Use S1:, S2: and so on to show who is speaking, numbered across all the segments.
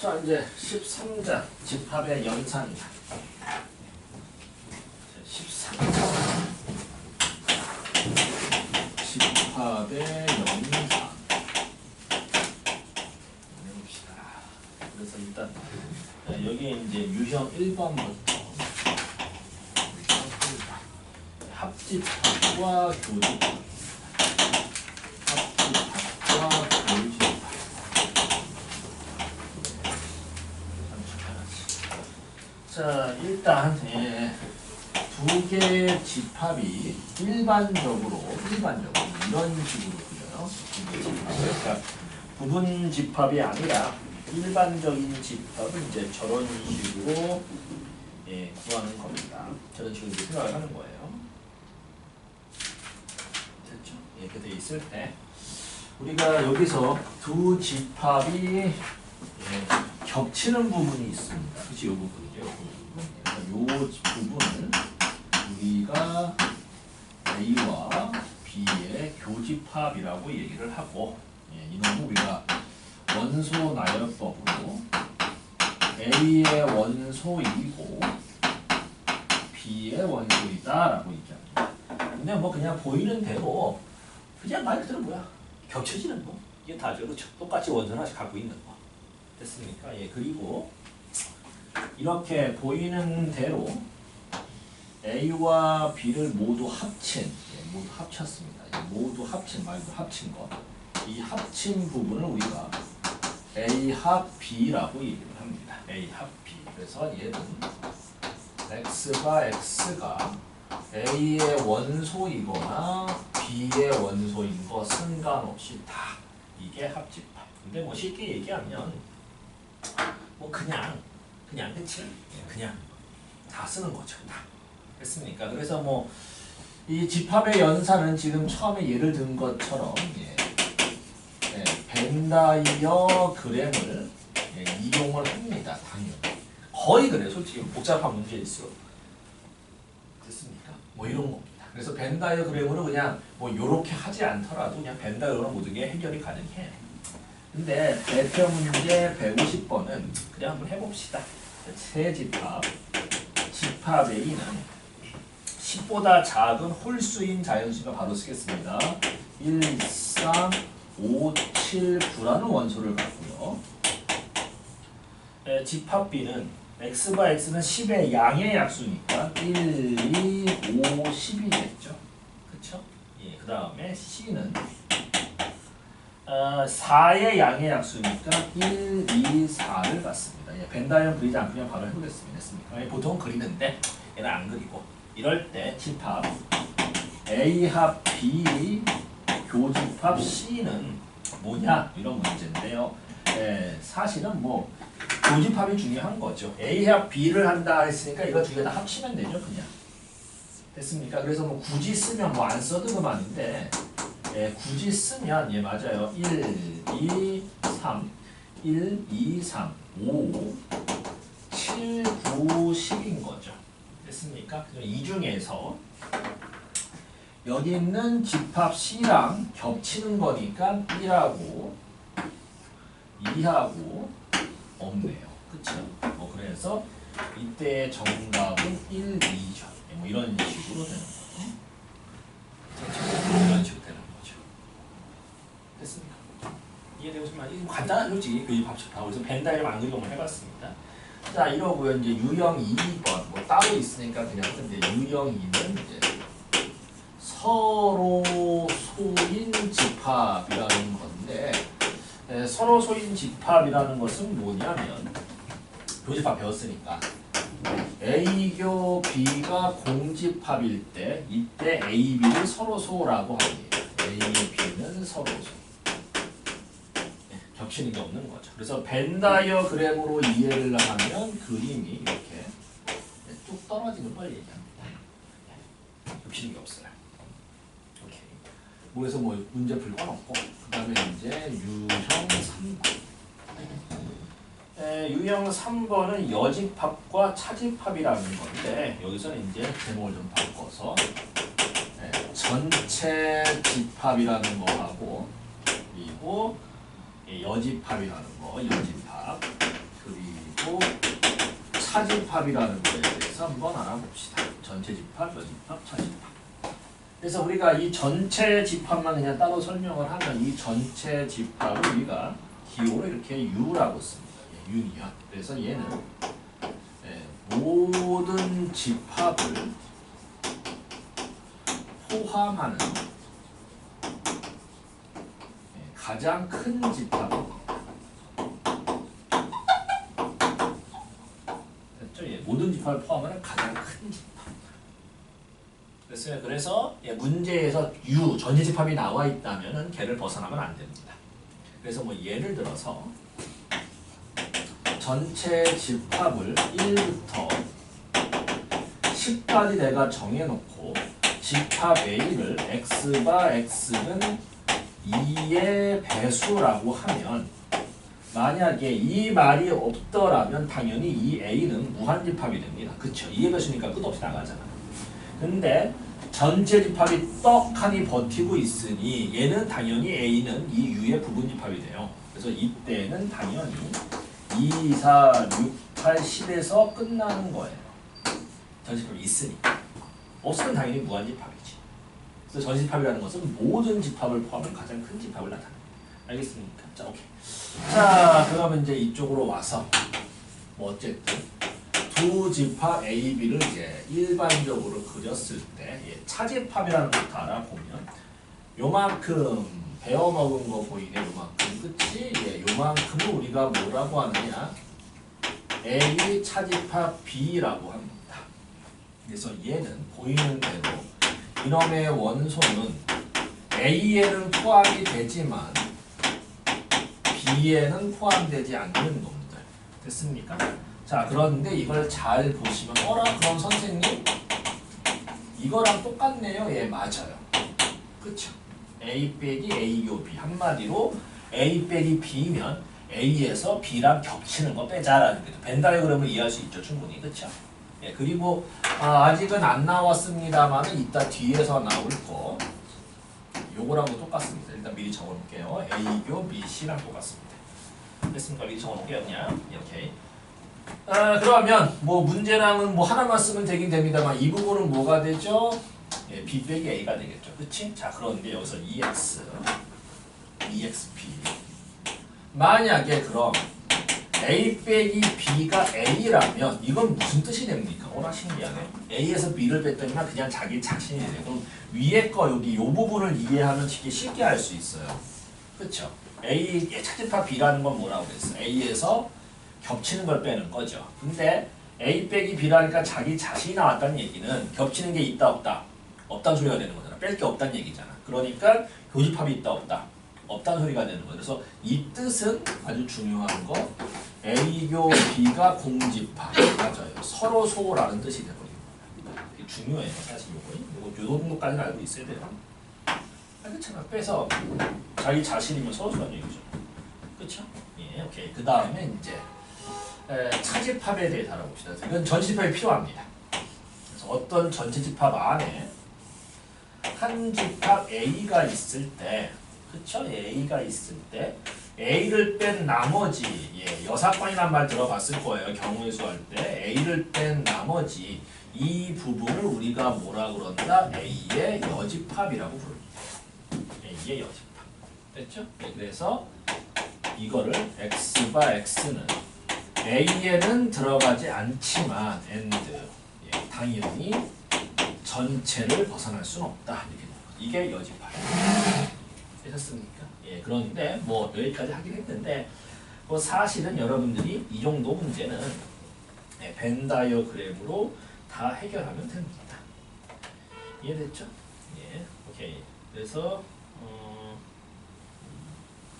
S1: 자 이제 13자 집합의 연산이다. 13자 집합의 연산 해봅시다. 그래서 일단 네, 여기 이제 유형 1번부터 합집합과 교집합 합집합과 교집합 자 일단 예, 두 개의 집합이 일반적으로 일반적으로 이런 식으로 그려요. 그러니까 부분 집합이 아니라 일반적인 집합은 이제 저런 식으로 예, 구하는 겁니다. 저런 식으로 이제 생각을 하는 거예요. 됐죠? 예, 이렇게 돼 있을 때 우리가 여기서 두 집합이 예, 겹치는 부분이 있습니다. 그치? 이 부분이죠. 그래서 이 부분을 우리가 A와 B의 교집합이라고 얘기를 하고 예, 이놈은 우리가 원소 나열법으로 A의 원소이고 B의 원소이다라고 얘기합니다. 근데 뭐 그냥 보이는 대로 그냥 말 그대로 뭐야 겹쳐지는 거 이게 그렇죠 똑같이 원소 하나씩 갖고 있는 거 됐습니까? 예 그리고 이렇게 보이는 대로 A와 B를 모두 합친 예, 모두 합쳤습니다. 예, 모두 합친 말고 합친 거이 합친 부분을 우리가 A 합 B라고 얘기를 합니다. A 합 B. 그래서 얘는 X가 X가 A의 원소이거나 B의 원소인 거 상관없이 다 이게 합집합. 근데 뭐 쉽게 얘기하면 뭐 그냥 그냥 그치? 예, 그냥 다 쓰는 거죠. 다. 됐습니까? 그래서 뭐 이 집합의 연산은 지금 처음에 예를 든 것처럼 예, 예, 벤다이어 그램을 예, 이용을 합니다. 당연히. 거의 그래. 솔직히 복잡한 문제 있어. 됐습니까? 뭐 이런 겁니다. 그래서 벤다이어 그램으로 그냥 뭐 요렇게 하지 않더라도 그냥 벤다이어로 모든 게 해결이 가능해. 근데 대표 문제 150번은 그냥 한번 해봅시다. 세 집합, 집합 A는 10보다 작은 홀수인 자연수가 바로 쓰겠습니다. 1, 3, 5, 7, 9라는 원소를 갖고요. 에, 집합 B는 x바 x는 10의 양의 약수니까 1, 2, 5, 10이겠죠. 그쵸? 예, 그 다음에 C는 어, 4의 양의 약수니까 1, 2, 4를 갖습니다. 예, 벤다이언 그리지 그냥 바로 해보겠습니다. 했습니까? 예, 보통 그리는데 얘는 안 그리고 이럴 때 집합 A 합 B 교집합 C는 뭐냐 이런 문제인데요. 예, 사실은 뭐 교집합이 중요한 거죠. A 합 B를 한다 했으니까 이거 두 개 다 합치면 되죠, 그냥. 됐습니까? 그래서 뭐 굳이 쓰면 뭐 안 써도 그만인데, 예, 굳이 쓰면 예 맞아요. 1, 2, 3, 1, 2, 3, 5, 7, 9, 10인 거죠. 됐습니까? 이 중에서 여기 있는 집합 C랑 겹치는 거니까 1하고 2하고 없네요. 그쵸? 뭐 그래서 이때의 정답은 1, 2죠. 뭐 이런 식으로 되는 거죠. 그렇죠? 이런 식으로 되는 거죠. 됐습니까? 이해되시면 이거 간단한 솔직히 그 밥집하고 그래서 벤다이를 안 그리고만 해봤습니다. 자 이러고요 이제 유형 2번 뭐 따로 있으니까 그냥 근데 유형 2는 이제 서로 소인 집합이라는 건데 에, 서로 소인 집합이라는 것은 뭐냐면 교집합 배웠으니까 A교 B가 공집합일 때 이때 A, B를 서로 소라고 합니다. A, B는 서로 소. 네, 겹치는 게 없는 거죠. 그래서 벤다이어그램으로 이해를 하면 그림이 이렇게 네, 뚝 떨어지는 걸 얘기합니다. 네, 겹치는 게 없어요. 오케이. 뭐 그래서 뭐 문제 풀건 없고 그 다음에 이제 유형 3번 에, 유형 3번은 여집합과 차집합이라는 건데 여기서는 이제 제목을 좀 바꿔서 에, 전체 집합이라는 거하고 그리고 이 여집합이라는 거 여집합 차집합이라는 거에 대해서 한번 알아봅시다. 전체 집합, 여집합, 차집합. 그래서 우리가 이 전체 집합만 그냥 따로 설명을 하면 이 전체 집합을 우리가 기호로 이렇게 U라고 씁니다. 예, 유니언. 그래서 얘는 예, 모든 집합을 포함하는 예, 가장 큰 집합입니다. 됐죠? 예, 모든 집합을 포함하는 가장 큰 집합. 됐어요. 그래서 예, 문제에서 U 전체 집합이 나와 있다면은 걔를 벗어나면 안 됩니다. 그래서 뭐 예를 들어서 전체 집합을 1부터 10까지 내가 정해놓고 집합 A를 x바 x는 2의 배수라고 하면 만약에 이 말이 없더라면 당연히 이 A는 무한집합이 됩니다. 그쵸? 2의 배수니까 끝없이 나가잖아. 근데 전체 집합이 떡하니 버티고 있으니 얘는 당연히 A는 이 U의 부분 집합이 돼요. 그래서 이때는 당연히 2, 4, 6, 8, 10에서 끝나는 거예요. 전체 집합이 있으니까. 없으면 당연히 무한집합이지. 그래서 전집합이라는 것은 모든 집합을 포함한 가장 큰 집합을 나타냅니다. 알겠습니까? 자, 오케이. 자, 그러면 이제 이쪽으로 와서 뭐 어쨌든 두 집합 A, B를 이제 일반적으로 그렸을 때 예, 차집합이라는 것도 알아보면 요만큼 베어먹은 거 보이네 요만큼 그치? 예, 요만큼을 우리가 뭐라고 하느냐 A 차집합 B라고 합니다. 그래서 얘는 보이는 대로 이놈의 원소는 A에는 포함이 되지만 B에는 포함되지 않는 놈들. 됐습니까? 자 그런데 이걸 잘 보시면 어라 그럼 선생님? 이거랑 똑같네요. 예 맞아요. 그쵸? A 빼기 A 요 B. 한마디로 A 빼기 B면 A에서 B랑 겹치는 거 빼자라는 거죠. 벤 다이어그램을 이해할 수 있죠 충분히. 그쵸 예 그리고 아, 아직은 안 나왔습니다만은 이따 뒤에서 나올 거 요거랑도 똑같습니다 일단 미리 적어놓을게요 A교 BC랑 똑같습니다 됐습니까 미리 적어놓을게요 그냥 이렇게 아, 그러면 뭐 문제랑은 뭐 하나만 쓰면 되긴 됩니다만 이 부분은 뭐가 되죠? 예, B 빼기 A가 되겠죠. 그치? 자, 그런데 여기서 EX, EXP. 만약에 그럼 A 빼기 B가 A라면 이건 무슨 뜻이 됩니까? 워낙 신기하네. A에서 B를 뺐더니만 그냥 자기 자신이 돼. 그럼 위에 거 여기 요 부분을 이해하면 되게 쉽게 할 수 있어요. 그쵸? A의 차집합 B라는 건 뭐라고 그랬어? A에서 겹치는 걸 빼는 거죠. 근데 A 빼기 B라니까 자기 자신이 나왔다는 얘기는 겹치는 게 있다 없다 없다는 소리가 되는 거잖아. 뺄 게 없다는 얘기잖아. 그러니까 교집합이 있다 없다 없다는 소리가 되는 거예요. 그래서 이 뜻은 아주 중요한 거 A교 B가 공집합 맞아요. 서로 소라는 뜻이 되버립니다. 중요해요. 사실 요거 요거 요 정도까지는 알고 있어야 돼요. 아, 그렇잖아. 빼서 자기 자신이면 서로 소라는 얘기죠. 그렇죠? 예, 오케이. 그 다음에 이제 에, 차집합에 대해서 알아봅시다. 이건 전집합이 필요합니다. 그래서 어떤 전체 집합 안에 한 집합 A가 있을 때, 그쵸? A가 있을 때 A를 뺀 나머지, 예, 여사건이란 말 들어봤을 거예요. 경우의 수 할 때 A를 뺀 나머지 이 부분을 우리가 뭐라 그런다? A의 여집합이라고 부릅니다. A의 여집합. 됐죠? 네, 그래서 이거를 x바 x는 a에는 들어가지 않지만 and 예, 당연히 전체를 벗어날 수는 없다 이렇게. 이게 여집합 되셨습니까? 예 그런데 뭐 여기까지 하긴 했는데 뭐 사실은 여러분들이 이 정도 문제는 예, 벤 다이어그램으로 다 해결하면 됩니다. 이해됐죠? 예 오케이 그래서 어,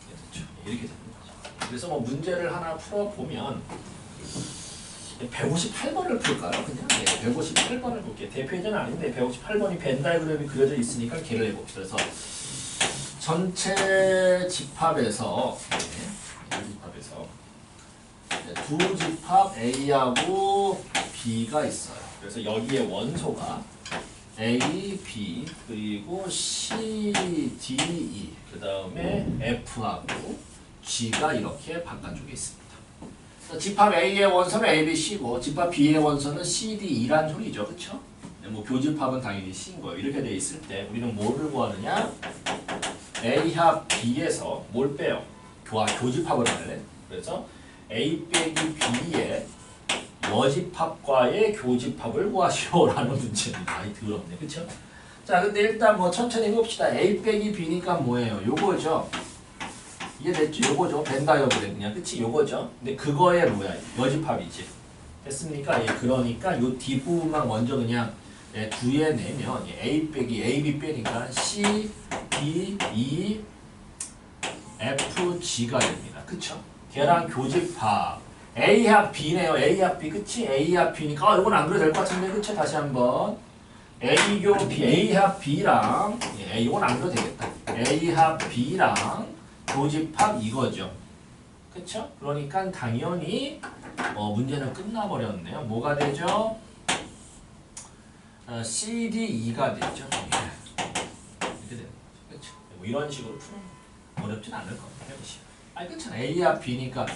S1: 이해됐죠? 예, 이렇게 됩니다. 그래서 뭐 문제를 하나 풀어보면 158번을 풀까요? 그냥 네, 158번을 볼게요. 대표제는 아닌데 158번이 벤 다이그램이 그려져 있으니까 걔를 해봅시다. 그래서 전체 집합에서 네, 이 집합에서 네, 두 집합 A하고 B가 있어요. 그래서 여기에 원소가 A, B 그리고 C, D, E 그 다음에 F하고 G가 이렇게 바깥쪽에 있습니다. 집합 A의 원선은 A, B, C고 집합 B의 원선은 C, D, E란 소리죠. 네, 뭐 교집합은 당연히 C인 거예요. 이렇게 돼 있을 때 우리는 뭐를 구하느냐? A 합 B에서 뭘 빼요? 교합, 교집합을 할래. 그래서 A 빼기 B의 여집합과의 교집합을 구하시오라는 문제입니다. 아이 더럽네. 그쵸? 자, 근데 일단 뭐 천천히 해봅시다. A 빼기 B니까 뭐예요? 요거죠. 이해됐죠? 요거죠. 벤 다이어그램 그냥 끝이 요거죠. 근데 그거에 뭐야? 여집합이지. 됐습니까? 예, 그러니까 요 뒷부분만 먼저 그냥 예, 구해 내면 예, A 빼기 AB 빼니까 C, D, E, F, G가 됩니다. 그쵸? 걔랑 교집합 A 합 B네요. A 합 B 그치? A 합 B니까 아, 이건 안 그래도 될 것 같은데 그쵸? 다시 한번 A 교 B A 합 B랑 예, 이건 안 그래도 되겠다. A 합 B랑 교집합 이거죠. 그쵸? 그러니까 당연히 어, 문제는 끝나버렸네요. 뭐가 되죠? 어, CD, E가 되죠. 예. 이렇게 거 죠. 그쵸? 뭐 이런 식으로 푸는 어렵진 않을 겁니다. 해보시면. 아니 그렇잖아. A와 B니까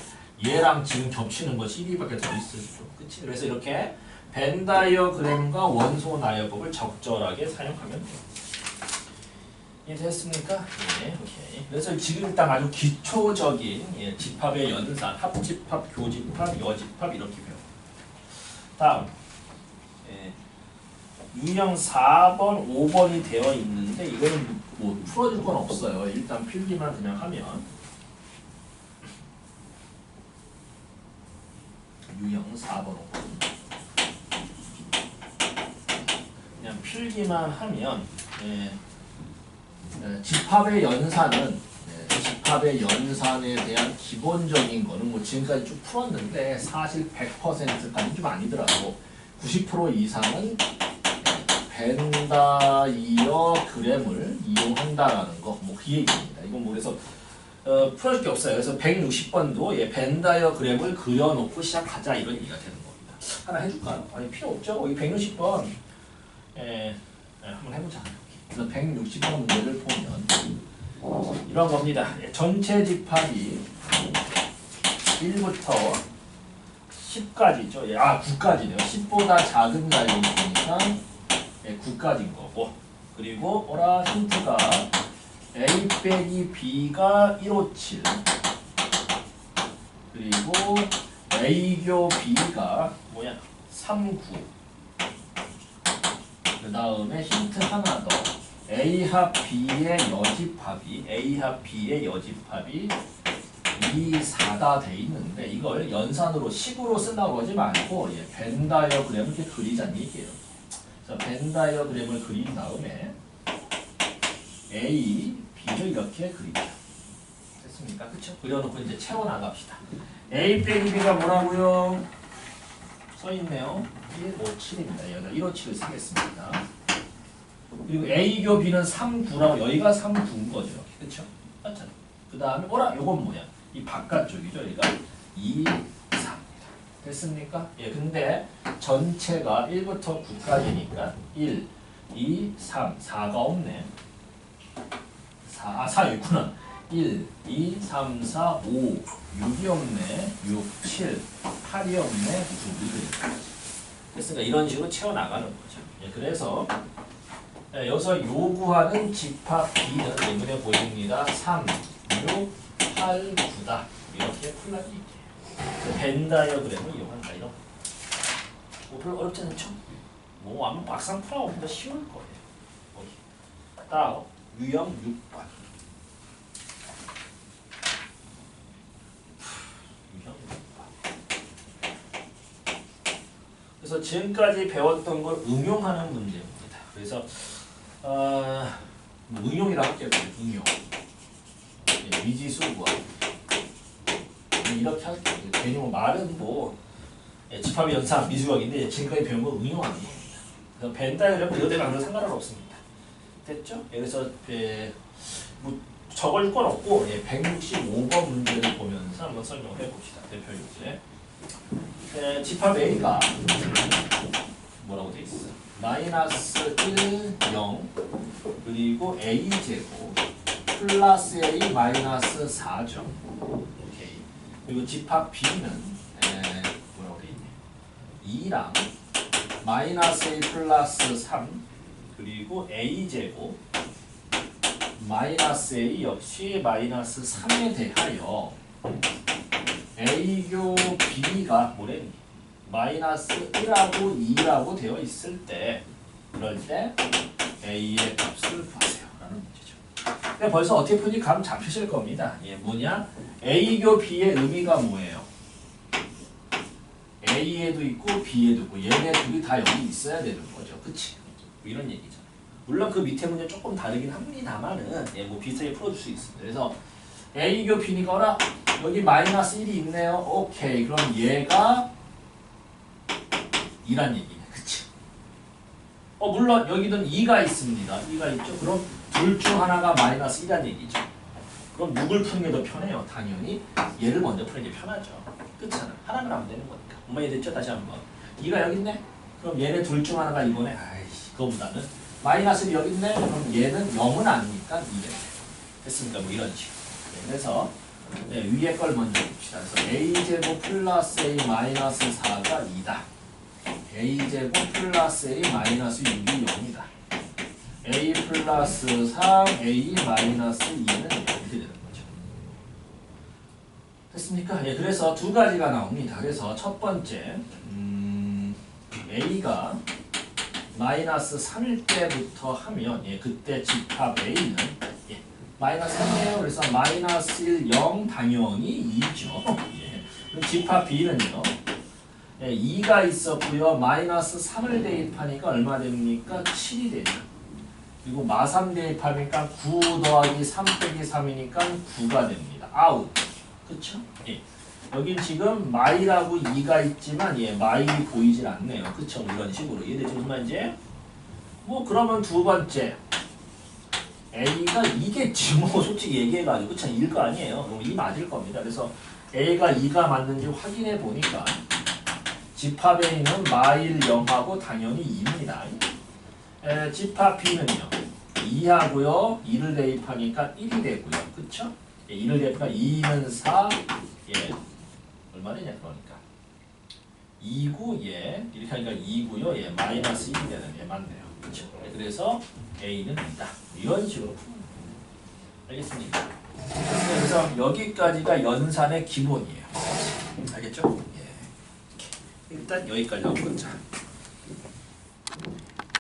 S1: 얘랑 지금 겹치는 거 CD밖에 더 있으시죠. 그치? 그래서 이렇게 벤 다이어그램과 원소 나열법을 적절하게 사용하면 돼요. 이해됐습니까? 예, 오케이. 그래서 지금 일단 아주 기초적인 예, 집합의 연산, 합집합, 교집합, 여집합 이렇게 배워. 다음, 예, 유형 4번, 5번이 되어 있는데 이거는 뭐 풀어줄 건 없어요. 일단 필기만 그냥 하면. 유형 4번, 5번. 그냥 필기만 하면 예, 예, 집합의 연산은 예, 집합의 연산에 대한 기본적인 거는 뭐 지금까지 쭉 풀었는데 사실 100%까지 좀 아니더라도 90% 이상은 예, 벤다이어 그램을 이용한다라는 거, 뭐 그 얘기입니다. 이건 뭐 그래서 어, 풀어줄 게 없어요. 그래서 160번도 예, 벤다이어 그램을 그려놓고 시작하자 이런 얘기가 되는 겁니다. 하나 해줄까요? 아니 필요 없죠. 이 160번 예, 예, 한번 해보자. 그래서 160번 문제를 보면 이런 겁니다. 예, 전체 집합이 1부터 10까지죠. 예, 아 9까지네요. 10보다 작은 가격이 있으니까 예, 9까지인 거고. 그리고 오라 힌트가 A 빼기 B가 157 그리고 A교 B가 뭐야 39 그 다음에 힌트 하나 더. A 합 B의 여집합이 A 합 B의 여집합이 2, 4가 돼 있는데 이걸 연산으로 식으로 쓰려고 하지 말고 예, 벤 다이어그램을 이렇게 그리자는 얘기예요. 그래서 벤 다이어그램을 그린 다음에 A, B를 이렇게 그리자. 됐습니까? 그쵸? 그려놓고 이제 채워 나갑시다. A 빼기 B가 뭐라고요? 써 있네요. 157입니다. 여기다 157을 쓰겠습니다. 그리고 A교 B는 3, 9라고 여기가 3, 9인 거죠. 그쵸? 그 다음에 뭐라? 요건 뭐야? 이 바깥쪽이죠. 여기가 2, 4입니다. 됐습니까? 예, 근데 전체가 1부터 9까지니까 1, 2, 3, 4가 없네. 4, 아, 4 여기 있구나. 1, 2, 3, 4, 5, 6이 없네. 6, 7, 8이 없네. 9, 이렇게. 그러니까 이런 식으로 채워나가는 거죠. 예, 그래서 예, 여기서 요구하는 집합 B는 예문에 보입니다. 3, 6, 8, 9다. 이렇게 얘기예요. 벤 다이어그램을 이용한다. 이런 거. 뭐 별로 어렵지 않죠? 뭐 아마 막상 풀어보면 쉬울 거예요. 거기. 다음 유형 6번. 유형 6번. 그래서 지금까지 배웠던 걸 응용하는 문제입니다. 그래서 어, 뭐 응용이라고 할게요. 응용. 예, 미지수구하. 이렇게 할게요. 뭐 말은 뭐 예, 집합 연산 미수학인데 지금까지 배운 거 응용하는 겁니다. 그래서 벤 다이어그램은 이거 대로 안 해도 상관은 없습니다. 됐죠? 예, 그래서 예, 뭐 적을 건 없고 예, 165번 문제를 보면서 한번 설명을 해봅시다. 대표 유제. 예, 집합 A가 뭐라고 돼 있어? 마이너스 1, 0 그리고 A 제곱 플러스 A 마이너스 4점. 그리고 집합 B는 에, 2랑 마이너스 A 플러스 3 그리고 A 제곱 마이너스 A 역시 마이너스 3에 대하여 A교 B가 뭐래니? 마이너스 1하고 2라고 되어 있을 때 그럴 때 A의 값을 근데 벌써 어떻게 푸는지 감 잡히실 겁니다 예, 뭐냐? A교 B의 의미가 뭐예요? A에도 있고 B에도 있고 얘네 둘이 다 여기 있어야 되는 거죠 그치? 뭐 이런 얘기죠 물론 그 밑에 문제 조금 다르긴 합니다만은 예, 뭐 비슷하게 풀어줄 수 있습니다 그래서 A교 B니거나 여기 마이너스 1이 있네요 오케이 그럼 얘가 이란 얘기네. 그치? 어, 물론 여기는 2가 있습니다. 2가 있죠. 그럼 둘 중 하나가 마이너스 1이란 얘기죠. 그럼 누굴 푸는 게 더 편해요? 당연히 얘를 먼저 푸는 게 편하죠. 그렇잖아. 하나는 안 되는 거니까. 엄마 이해됐죠? 다시 한번. 2가 여기 있네? 그럼 얘네 둘 중 하나가 이거네? 아이씨, 그거보다는 마이너스 1이 여기 있네? 그럼 얘는 0은 아니니까 2겠네. 됐습니까? 뭐 이런 식으로. 네, 그래서 네, 위에 걸 먼저 봅시다. 그래서 a제곱 플러스 a 마이너스 4가 2다. a제곱 플러스 a 마이너스 6이 0이다. A 플러스 3, a 마이너스 2는 이렇게 되는 거죠. 됐습니까? 예, 그래서 두 가지가 나옵니다. 그래서 첫 번째, 음, a가 마이너스 3일 때부터 하면, 예, 그때 집합 a는 예, 마이너스 3이에요. 그래서 마이너스 1, 0 당연히 2죠. 예. 집합 b는요. 예, 2가 있었고요. 마이너스 3을 대입하니까 얼마 됩니까? 7이 되죠. 그리고 마3 대입하니까 9 더하기 3 빼기 3이니까 9가 됩니다. 아웃. 그쵸? 예. 여긴 지금 마이라고 2가 있지만 예, 마이 보이질 않네요. 그쵸? 뭐 이런 식으로. 이해되죠? 말인지? 뭐 그러면 두 번째. A가 2겠지. 뭐 솔직히 얘기해가지고. 그쵸? 2일 거 아니에요. 그럼 2 맞을 겁니다. 그래서 A가 2가 맞는지 확인해 보니까 집합에 있는 마일 0하고 당연히 2입니다. 에, 집합 B는요. 2하고요. 2를 대입하니까 1이 되고요. 그쵸? 예, 2를 대입하니까 2는 4. 예. 얼마 되냐 그러니까. 2구 예. 이렇게 하니까 2고요. 예. 마이너스 1이 되는 예. 맞네요. 그쵸? 예, 그래서 A는 2다. 이런 식으로. 알겠습니까? 네, 그래서 여기까지가 연산의 기본이에요. 알겠죠? 예. 일단 여기까지 한번 보자.